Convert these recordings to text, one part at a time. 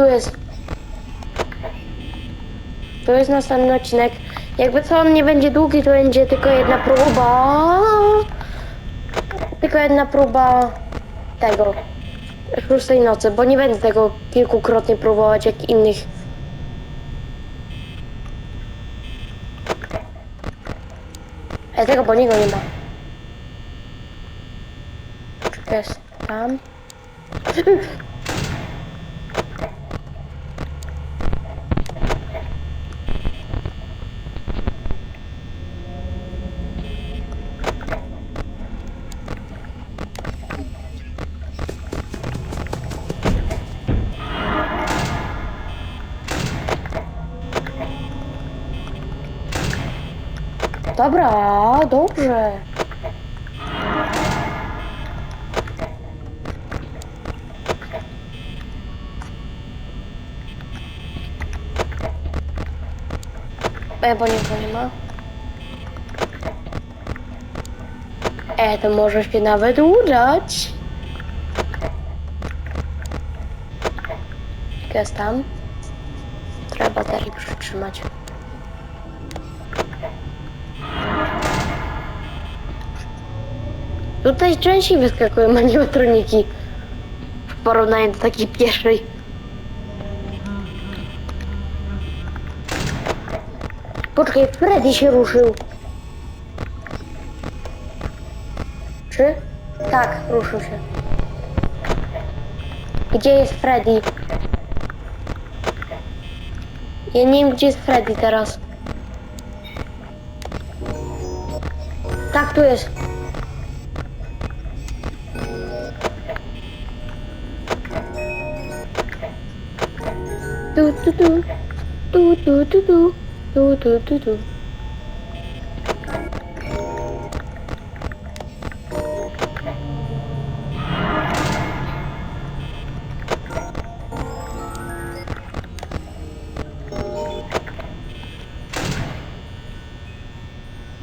Tu jest. To jest następny odcinek. Jakby co on nie będzie długi, to będzie tylko jedna próba. Tylko jedna próba tego. Szóstej nocy, bo nie będę tego kilkukrotnie próbować jak innych. Ale tego po niego nie ma. Jest tam? Dobra, dobrze. E, bo nikogo nie ma. E, to może się nawet udać. Jest tam. Trzeba baterii przytrzymać. Tutaj częściej wyskakują animatroniki w porównaniu do takiej pierwszej. Poczekaj, Freddy się ruszył. Czy? Tak, ruszył się. Gdzie jest Freddy? Ja nie wiem, gdzie jest Freddy teraz. Tak, tu jest. Tu, tu, tu. Tu, tu, tu, tu. Tu, tu, tu, tu.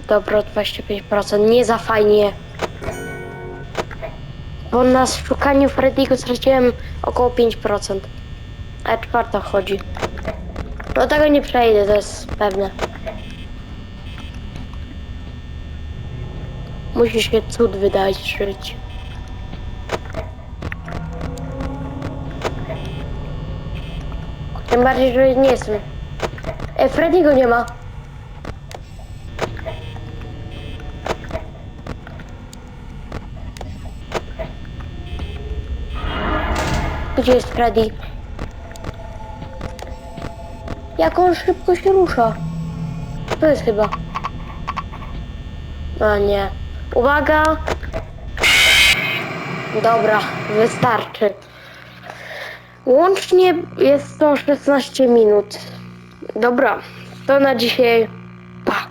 Dobro, 25%. Nie za fajnie. Bo na szukaniu Freddy'ego straciłem około 5%. A czwarta chodzi. No tego nie przejdę, to jest pewne. Musi się cud wydarzyć. Tym bardziej, że nie jestem. E, Freddy'ego nie ma. Gdzie jest Freddy? Jak on szybko się rusza. To jest chyba. A nie. Uwaga! Dobra, wystarczy. Łącznie jest to 16 minut. Dobra, to na dzisiaj